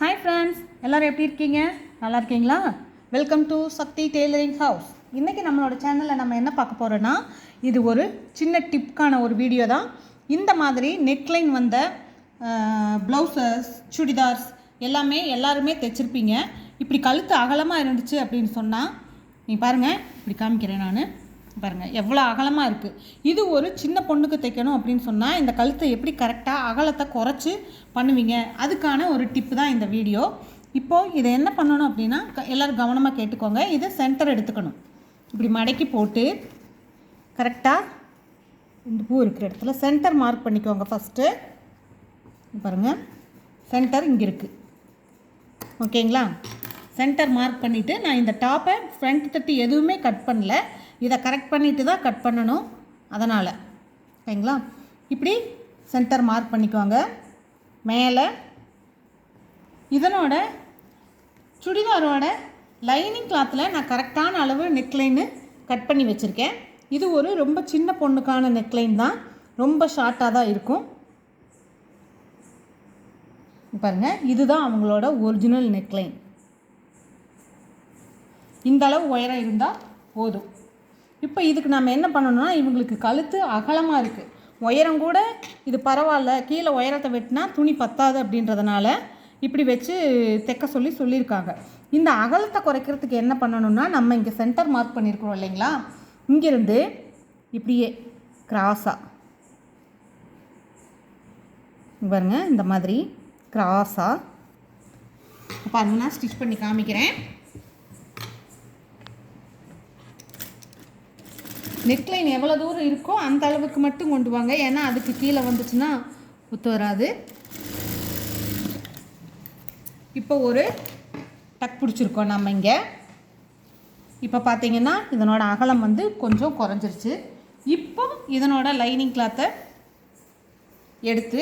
Hi friends எல்லோரும் எப்படி இருக்கீங்க? நல்லா இருக்கீங்களா? Welcome to Sakthi tailoring house இன்றைக்கி நம்மளோட சேனலில் நம்ம என்ன பார்க்க போகிறோன்னா இது ஒரு சின்ன டிப்கான ஒரு வீடியோ தான். இந்த மாதிரி நெக்லைன் வந்த ப்ளவுசஸ் சுடிதார்ஸ் எல்லாமே எல்லாருமே தைச்சிருப்பீங்க. இப்படி கழுத்து அகலமாக இருந்துச்சு அப்படின்னு சொன்னால் நீ பாருங்கள் இப்படி காமிக்கிறேன் நான். பாருங்கள் எவ்வளோ அகலமாக இருக்குது இது ஒரு சின்ன பொண்ணுக்கு தைக்கணும் அப்படின்னு சொன்னால் இந்த கழுத்தை எப்படி கரெக்டாக அகலத்தை குறைச்சி பண்ணுவீங்க? அதுக்கான ஒரு டிப்பு தான் இந்த வீடியோ இப்போது இதை என்ன பண்ணணும் அப்படின்னா க- எல்லாரும் கவனமாக கேட்டுக்கோங்க. இதை சென்டர் எடுத்துக்கணும். இப்படி மடக்கி போட்டு கரெக்டாக இந்த பூ இருக்கிற இடத்துல சென்டர் மார்க் பண்ணிக்கோங்க ஃபஸ்ட்டு பாருங்கள் சென்டர் இங்கே இருக்குது ஓகேங்களா சென்டர் மார்க் பண்ணிவிட்டு நான் இந்த டாப்பை ஃப்ரண்ட் தட்டி எதுவுமே கட் பண்ணல. இதை கரெக்ட் பண்ணிட்டு தான் கட் பண்ணணும். அதனால். ஓகேங்களா இப்படி சென்டர் மார்க் பண்ணிக்கோங்க. மேலே இதனோட சுடிதாரோட லைனிங் கிளாத்தில் நான் கரெக்டான அளவு நெக்லைனு கட் பண்ணி வச்சுருக்கேன். இது ஒரு ரொம்ப சின்ன பொண்ணுக்கான நெக்லைன் தான். ரொம்ப ஷார்ட்டாக தான் இருக்கும். பாருங்கள் இதுதான் அவங்களோட ஒரிஜினல் நெக்லைன் இந்த அளவு உயரம் இருந்தால் போதும். இப்போ இதுக்கு நம்ம என்ன பண்ணணும்னா இவங்களுக்கு கழுத்து அகலமாக இருக்குது உயரம் கூட இது பரவாயில்ல. கீழே உயரத்தை வெட்டினா துணி பத்தாது அப்படின்றதுனால இப்படி வச்சு தைக்க சொல்லி சொல்லியிருக்காங்க. இந்த அகலத்தை குறைக்கிறதுக்கு என்ன பண்ணணும்னா நம்ம இங்கே சென்டர் மார்க் பண்ணியிருக்கிறோம் இல்லைங்களா? இங்கேருந்து இப்படியே கிராஸாக பாருங்க இந்த மாதிரி கிராஸாக பாருங்க நான் ஸ்டிச் பண்ணி காமிக்கிறேன். நெக்லைன் எவ்வளோ தூரம் இருக்கோ அந்த அளவுக்கு மட்டும் கொண்டு வாங்க. ஏன்னா அதுக்கு கீழே வந்துச்சுன்னா ஒத்து வராது. இப்போ ஒரு டக் பிடிச்சிருக்கோம் நம்ம இங்கே. இப்போ பார்த்தீங்கன்னா இதனோட அகலம் வந்து கொஞ்சம் குறைஞ்சிருச்சு. இப்போ இதனோட லைனிங் கிளாத்தை எடுத்து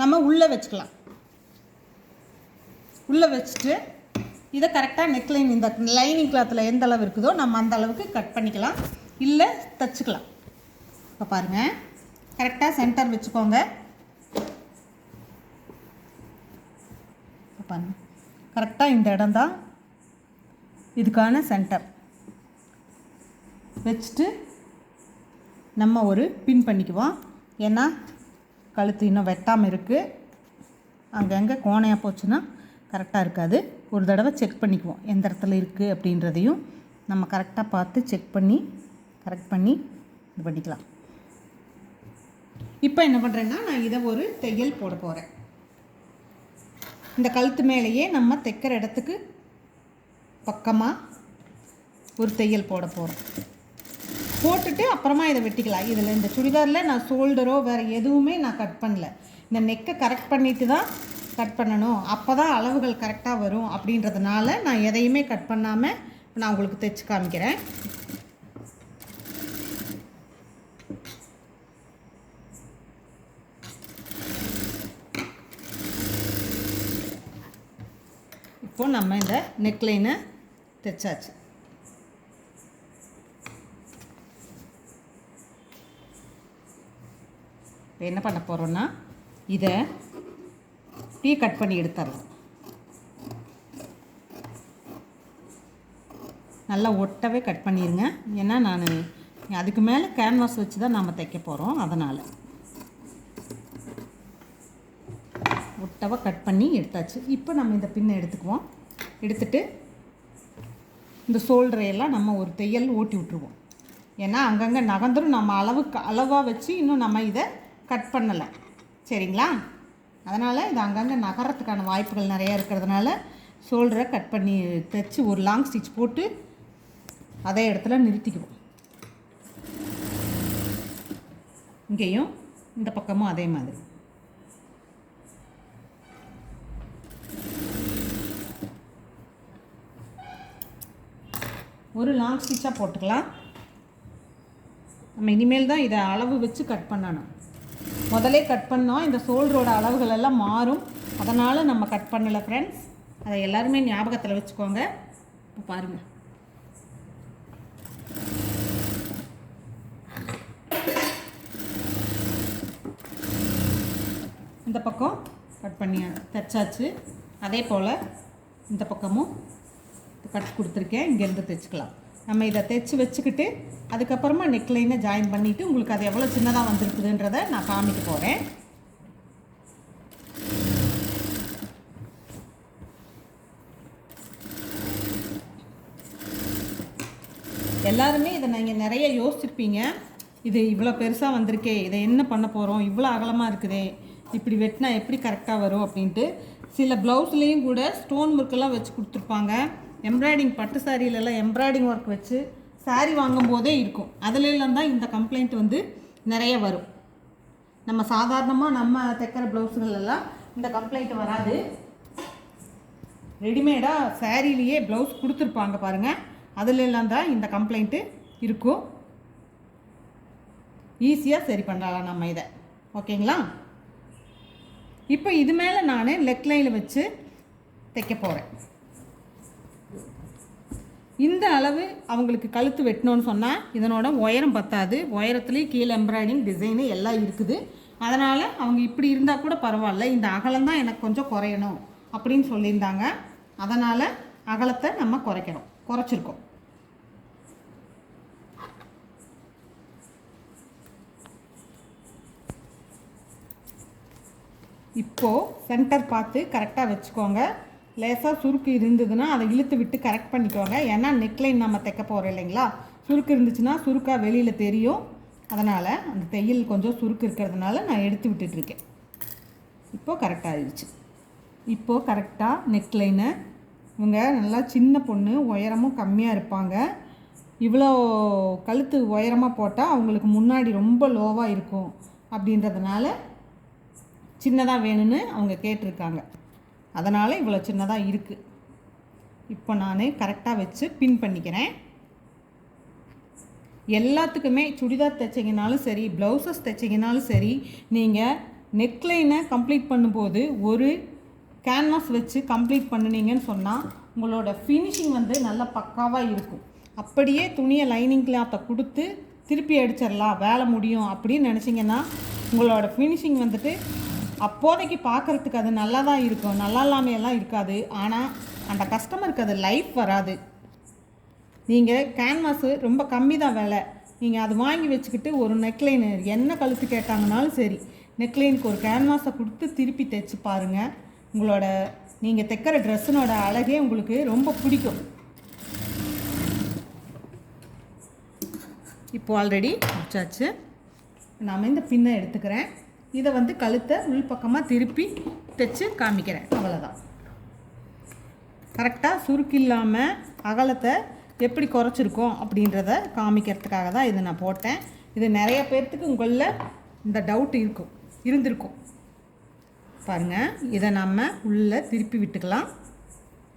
நம்ம உள்ளே வச்சுக்கலாம். உள்ளே வச்சுட்டு இதை கரெக்டாக நெக்லைன் இந்த லைனிங் கிளாத்தில் எந்த அளவு இருக்குதோ நம்ம அந்த அளவுக்கு கட் பண்ணிக்கலாம். இல்லை தச்சுக்கலாம். இப்போ பாருங்கள் கரெக்டாக சென்டர் வச்சுக்கோங்க. இப்போ பாருங்க. கரெக்டாக இந்த இடம் தான். இதுக்கான சென்டர் வச்சுட்டு நம்ம ஒரு பின் பண்ணிக்குவோம். ஏன்னா கழுத்து இன்னும் வெட்டாமல் இருக்குது அங்கங்கே கோணையாக போச்சுன்னா கரெக்டாக இருக்காது. ஒரு தடவை செக் பண்ணிக்குவோம். எந்த இடத்துல இருக்குது அப்படின்றதையும் நம்ம கரெக்டாக பார்த்து செக் பண்ணி கரெக்ட் பண்ணி இது பண்ணிக்கலாம். இப்போ என்ன பண்ணுறேன்னா நான் இதை ஒரு தையல் போட போகிறேன் இந்த கழுத்து மேலேயே நம்ம தைக்கிற இடத்துக்கு பக்கமாக ஒரு தையல் போட போகிறோம் போட்டுட்டு அப்புறமா இதை வெட்டிக்கலாம். இதில் இந்த சுடிதாரில் நான் ஷோல்டரோ வேறு எதுவுமே நான் கட் பண்ணல. இந்த நெக்கை கரெக்ட் பண்ணிவிட்டு தான் கட் பண்ணணும். அப்போ தான் அளவுகள் கரெக்டாக வரும் அப்படின்றதுனால நான் எதையுமே கட் பண்ணாமல் நான் உங்களுக்கு தைச்சு காமிக்கிறேன். இப்போ நம்ம இந்த நெக்லைனை தைச்சாச்சு. இப்போ என்ன பண்ண போகிறோன்னா இதை டீ கட் பண்ணி எடுத்துடலாம் நல்லா ஒட்டவே கட் பண்ணிடுங்க ஏன்னா நான் அதுக்கு மேலே கேன்வாஸ் வச்சு தான் நாம் தைக்க போகிறோம் அதனால் ஒட்டவை கட் பண்ணி எடுத்தாச்சு. இப்போ நம்ம இந்த பின்னை எடுத்துக்குவோம். எடுத்துட்டு இந்த சோல்டரையெல்லாம் நம்ம ஒரு தையல் ஓட்டி விட்ருவோம் ஏன்னா அங்கங்கே நகர்ந்துடும் நம்ம அளவுக்கு அளவாக வச்சு இன்னும் நம்ம இதை கட் பண்ணலை சரிங்களா? அதனால் இது அங்கங்கே நகரத்துக்கான வாய்ப்புகள் நிறையா இருக்கிறதுனால ஷோல்டரை கட் பண்ணி தைச்சி ஒரு லாங் ஸ்டிச் போட்டு அதே இடத்துல நிறுத்திக்குவோம். இங்கேயும் இந்த பக்கமும் அதே மாதிரி. ஒரு லாங் ஸ்டிச்சாக போட்டுக்கலாம். நம்ம இனிமேல் தான் இதை அளவு வச்சு கட் பண்ணணும். முதலே கட் பண்ணோம். இந்த ஷோல்டரோட அளவுகள் எல்லாம் மாறும். அதனால் நம்ம கட் பண்ணலை ஃப்ரெண்ட்ஸ் அதை எல்லாருமே ஞாபகத்தில் வச்சுக்கோங்க. இப்போ பாருங்கள் இந்த பக்கம் கட் பண்ணி தைச்சாச்சு. அதே போல் இந்த பக்கமும் கட் கொடுத்துருக்கேன். இங்கேருந்து தைச்சிக்கலாம். நம்ம இதை தைச்சி வச்சுக்கிட்டு அதுக்கப்புறமா நெக்லைனை ஜாயின் பண்ணிவிட்டு உங்களுக்கு அது எவ்வளோ சின்னதாக வந்திருக்குதுன்றதை நான் காமிக்க போகிறேன் எல்லாருமே இதை நீங்கள் நிறைய யோசிச்சிருப்பீங்க. இது இவ்வளோ பெருசாக வந்திருக்கே இதை என்ன பண்ண போகிறோம் இவ்வளோ அகலமாக இருக்குதே இப்படி வெட்டினா எப்படி கரெக்டாக வரும் அப்படின்ட்டு சில ப்ளவுஸ்லேயும் கூட ஸ்டோன் ஒர்க்கெல்லாம் வச்சு கொடுத்துருப்பாங்க. எம்ப்ராய்டிங் பட்டு சாரியிலலாம் எம்ப்ராய்டிங் ஒர்க் வச்சு சாரீ வாங்கும் போதே இருக்கும். அதுலலாம் தான் இந்த கம்ப்ளைண்ட் வந்து நிறைய வரும். நம்ம சாதாரணமாக நம்ம தைக்கிற ப்ளவுஸுகளெல்லாம் இந்த கம்ப்ளைண்ட் வராது. ரெடிமேடாக சாரீலேயே ப்ளவுஸ் கொடுத்துருப்பாங்க பாருங்கள் அதுலலாம் தான் இந்த கம்ப்ளைண்ட்டு இருக்கும். ஈஸியாக சரி பண்ணலாம் நம்ம இதை. ஓகேங்களா? இப்போ இது மேலே நான் லெக்லைனில் வச்சு தைக்க போகிறேன் இந்த அளவு அவங்களுக்கு கழுத்து வெட்டணும்னு சொன்னால் இதனோட உயரம் பத்தாது. உயரத்துலேயும் கீழே எம்ப்ராய்டிங் டிசைனு எல்லாம் இருக்குது. அதனால் அவங்க இப்படி இருந்தால் கூட பரவாயில்ல. இந்த அகலம் தான் எனக்கு கொஞ்சம் குறையணும் அப்படின்னு சொல்லியிருந்தாங்க. அதனால் அகலத்தை நம்ம குறைக்கணும். குறைச்சிருக்கோம். இப்போது சென்டர் பார்த்து கரெக்டாக வச்சுக்கோங்க. லேசாக சுருக்கு இருந்ததுன்னா அதை இழுத்து விட்டு கரெக்ட் பண்ணிக்கோங்க. ஏன்னா நெக்லைன் நம்ம தைக்க போகிறோம் இல்லைங்களா? சுருக்கு இருந்துச்சுன்னா சுருக்காக வெளியில் தெரியும். அதனால் அந்த தையல் கொஞ்சம் சுருக்கு இருக்கிறதுனால நான் எடுத்து விட்டுட்ருக்கேன் இப்போது கரெக்டாக ஆயிடுச்சு. இப்போது கரெக்டாக நெக்லைனை இவங்க நல்லா சின்ன பொண்ணு உயரமும் கம்மியாக இருப்பாங்க. இவ்வளோ கழுத்து உயரமாக போட்டால் அவங்களுக்கு முன்னாடி ரொம்ப லோவாக இருக்கும். அப்படின்றதுனால சின்னதாக வேணும்னு அவங்க கேட்டிருக்காங்க. அதனால் இவ்வளோ சின்னதாக இருக்குது இப்போ நான் கரெக்டாக வச்சு பின் பண்ணிக்கிறேன். எல்லாத்துக்குமே சுடிதார் தைச்சிங்கனாலும் சரி ப்ளவுசஸ் தைச்சிங்கனாலும் சரி நீங்கள் நெக்லைனை கம்ப்ளீட் பண்ணும்போது ஒரு கேன்வாஸ் வச்சு கம்ப்ளீட் பண்ணினீங்கன்னு சொன்னால் உங்களோட ஃபினிஷிங் வந்து நல்லா பக்காவாக இருக்கும். அப்படியே துணியை லைனிங் கிளாத்தை கொடுத்து திருப்பி அடிச்சிடலாம். வேலை முடியும் அப்படின்னு நினச்சிங்கன்னா உங்களோட ஃபினிஷிங் வந்துட்டு அப்போதைக்கு பார்க்குறதுக்கு அது நல்லா தான் இருக்கும். நல்லா இல்லாமையெல்லாம் இருக்காது. ஆனால் அந்த கஸ்டமருக்கு அது லைஃப் வராது. நீங்கள் கேன்வாஸு ரொம்ப கம்மி தான் விலை. நீங்கள் அது வாங்கி வச்சுக்கிட்டு ஒரு நெக்லைனு என்ன கழுத்து கேட்டாங்கனாலும் சரி நெக்லைனுக்கு ஒரு கேன்வாஸை கொடுத்து திருப்பி தைச்சு பாருங்கள் உங்களோட நீங்கள் தைக்கிற ட்ரெஸ்ஸினோட அழகே உங்களுக்கு ரொம்ப பிடிக்கும். இப்போ ஆல்ரெடி முடிச்சாச்சு. நாம் இந்த பின்னை எடுத்துக்கிறேன். இதை வந்து கழுத்தை உள்பக்கமாக திருப்பி தைச்சு காமிக்கிறேன். அவ்வளோதான் கரெக்டாக சுருக்கு இல்லாமல் அகலத்தை எப்படி குறைச்சிருக்கோம் அப்படின்றத காமிக்கிறதுக்காக தான் இதை நான் போட்டேன். இது நிறைய பேர்த்துக்கு உங்களில் இந்த டவுட் இருக்கும் இருந்திருக்கும். பாருங்கள் இதை நம்ம உள்ளே திருப்பி விட்டுக்கலாம்.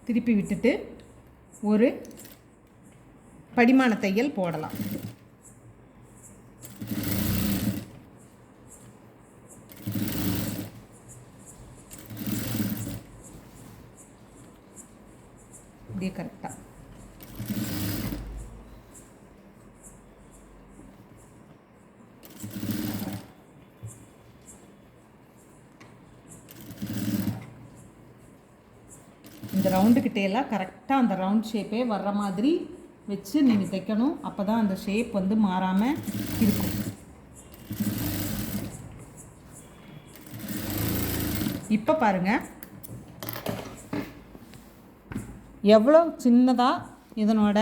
திருப்பி விட்டுட்டு ஒரு படிமான தையல் போடலாம். இதே கரெக்டாக இந்த ரவுண்டுக்கிட்டேலாம் கரெக்டாக அந்த ரவுண்ட் ஷேப்பே வர்ற மாதிரி வச்சு நீங்கள் தைக்கணும். அப்போ தான் அந்த ஷேப் வந்து மாறாமல் இருக்கும். இப்போ பாருங்கள் எவ்வளோ சின்னதாக இதனோட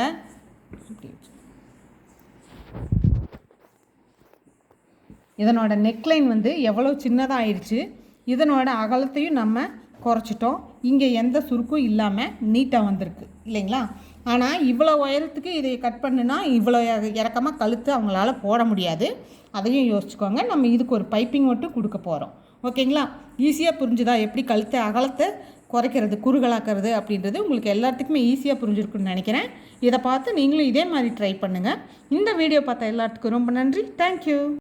இதனோட நெக்லைன் வந்து எவ்வளோ சின்னதாக ஆயிடுச்சு இதனோட அகலத்தையும் நம்ம குறைச்சிட்டோம். இங்கே எந்த சுருக்கும் இல்லாமல் நீட்டாக வந்திருக்கு இல்லைங்களா? ஆனால் இவ்வளோ உயரத்துக்கு இதை கட் பண்ணுனா இவ்வளோ இறக்கமாக கழுத்து அவங்களால போட முடியாது. அதையும் யோசிச்சுக்கோங்க. நம்ம இதுக்கு ஒரு பைப்பிங் மட்டும் கொடுக்க போகிறோம் ஓகேங்களா? ஈஸியாக புரிஞ்சுதா எப்படி கழுத்தை அகலத்தை குறைக்கிறது குறுகலாக்கிறது அப்படின்றது உங்களுக்கு எல்லாத்துக்குமே ஈஸியாக புரிஞ்சிருக்குன்னு நினைக்கிறேன். இதை பார்த்து நீங்களும் இதே மாதிரி ட்ரை பண்ணுங்கள் இந்த வீடியோ பார்த்த எல்லாத்துக்கும் ரொம்ப நன்றி. தேங்க்யூ